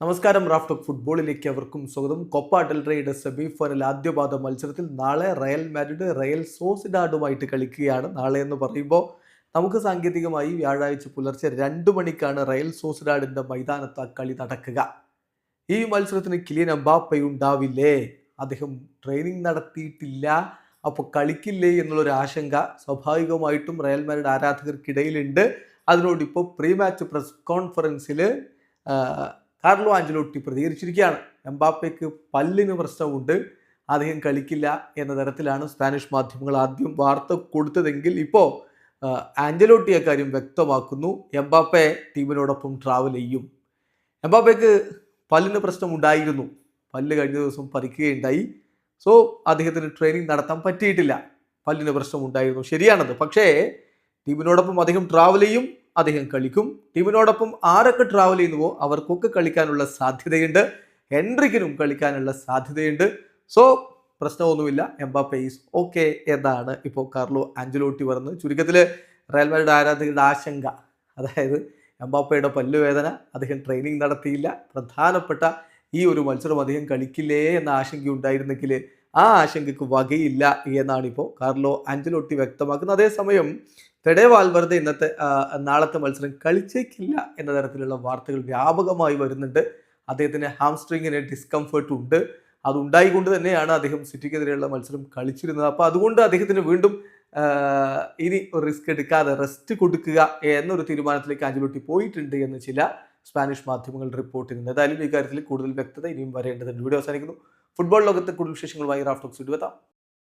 നമസ്കാരം റാഫ്റ്റോക്ക് ഫുട്ബോളിലേക്ക് അവർക്കും സ്വാഗതം. കൊപ്പ ഡെൽറയുടെ സെമി ഫൈനൽ ആദ്യപാദ മത്സരത്തിൽ നാളെ റയൽ മാഡ്രിഡ് റയൽ സോസിഡാഡുമായിട്ട് കളിക്കുകയാണ്. നാളെ എന്ന് പറയുമ്പോൾ നമുക്ക് സാങ്കേതികമായി വ്യാഴാഴ്ച പുലർച്ചെ രണ്ട് മണിക്കാണ് റയൽ സോസിഡാഡിന്റെ മൈതാനത്ത് കളി നടക്കുക. ഈ മത്സരത്തിന് കിലിയൻ അമ്പാപ്പയുണ്ടാവില്ലേ അദ്ദേഹം ട്രെയിനിങ് നടത്തിയിട്ടില്ല. അപ്പോൾ കളിക്കില്ലേ എന്നുള്ളൊരു ആശങ്ക സ്വാഭാവികമായിട്ടും റയൽ മാഡ്രിഡ് ആരാധകർക്കിടയിലുണ്ട്. അതിനോട് ഇപ്പോൾ പ്രീ മാച്ച് പ്രസ് കോൺഫറൻസിൽ കാർലോ ആഞ്ചലോട്ടി പ്രതികരിച്ചിരിക്കുകയാണ്. എംബാപ്പയ്ക്ക് പല്ലിന് പ്രശ്നമുണ്ട്. അദ്ദേഹം കളിക്കില്ല എന്ന തരത്തിലാണ് സ്പാനിഷ് മാധ്യമങ്ങൾ ആദ്യം വാർത്ത കൊടുത്തതെങ്കിൽ ഇപ്പോൾ ആഞ്ചലോട്ടി അക്കാര്യം വ്യക്തമാക്കുന്നു. എംബാപ്പെ ടീമിനോടൊപ്പം ട്രാവൽ ചെയ്യും. എംബാപ്പയ്ക്ക് പല്ലിന് പ്രശ്നമുണ്ടായിരുന്നു. പല്ല് കഴിഞ്ഞ ദിവസം പറിക്കുകയുണ്ടായി. സോ അദ്ദേഹത്തിന് ട്രെയിനിങ് നടത്താൻ പറ്റിയിട്ടില്ല. പല്ലിന് പ്രശ്നമുണ്ടായിരുന്നു. ശരിയാണത്. പക്ഷേ ടീമിനോടൊപ്പം അദ്ദേഹം ട്രാവൽ ചെയ്യും. അദ്ദേഹം കളിക്കും. ടീമിനോടൊപ്പം ആരൊക്കെ ട്രാവൽ ചെയ്യുന്നുവോ അവർക്കൊക്കെ കളിക്കാനുള്ള സാധ്യതയുണ്ട്. ഹെൻറിക്കിനും കളിക്കാനുള്ള സാധ്യതയുണ്ട്. സോ പ്രശ്നമൊന്നുമില്ല. എംബാപ്പെ ഈസ് ഓക്കെ എന്നാണ് ഇപ്പോൾ കാർലോ ആഞ്ചലോട്ടി പറഞ്ഞത്. ചുരുക്കത്തിൽ റയൽ മാഡ്രിഡ് ആരാധകരുടെ ആശങ്ക. അതായത് എംബാപ്പയുടെ പല്ലുവേദന അദ്ദേഹം ട്രെയിനിങ് നടത്തിയില്ല. പ്രധാനപ്പെട്ട ഈ ഒരു മത്സരം അദ്ദേഹം കളിക്കില്ലേ എന്ന ആശങ്ക ഉണ്ടായിരുന്നെങ്കിൽ ആ ആശങ്കയ്ക്ക് വകയില്ല എന്നാണ് ഇപ്പോൾ കാർലോ ആഞ്ചലോട്ടി വ്യക്തമാക്കുന്നത്. അതേസമയം ഫെഡെ വാൽവർദ്ധ ഇന്നത്തെ നാളത്തെ മത്സരം കളിച്ചേക്കില്ല എന്ന തരത്തിലുള്ള വാർത്തകൾ വ്യാപകമായി വരുന്നുണ്ട്. അദ്ദേഹത്തിന് ഹാംസ്ട്രിങ്ങിന് ഡിസ്കംഫേർട്ട് ഉണ്ട്. അതുണ്ടായിക്കൊണ്ട് തന്നെയാണ് അദ്ദേഹം സിറ്റിക്കെതിരെയുള്ള മത്സരം കളിച്ചിരുന്നത്. അപ്പോൾ അതുകൊണ്ട് അദ്ദേഹത്തിന് വീണ്ടും ഇനി റിസ്ക് എടുക്കാതെ റെസ്റ്റ് കൊടുക്കുക എന്നൊരു തീരുമാനത്തിലേക്ക് ആഞ്ചുലോട്ടി പോയിട്ടുണ്ട് എന്ന് ചില സ്പാനിഷ് മാധ്യമങ്ങൾ റിപ്പോർട്ട് ചെയ്യുന്നത് ഈ കാര്യത്തിൽ കൂടുതൽ വ്യക്തത ഇനിയും വരേണ്ടതുണ്ട്. വീഡിയോ അവസാനിക്കുന്നു. ഫുട്ബോൾ ലോകത്തെ കൂടുതൽ വിശേഷങ്ങളുമായി റാഫ്റ്റോക്സ് എത്താം.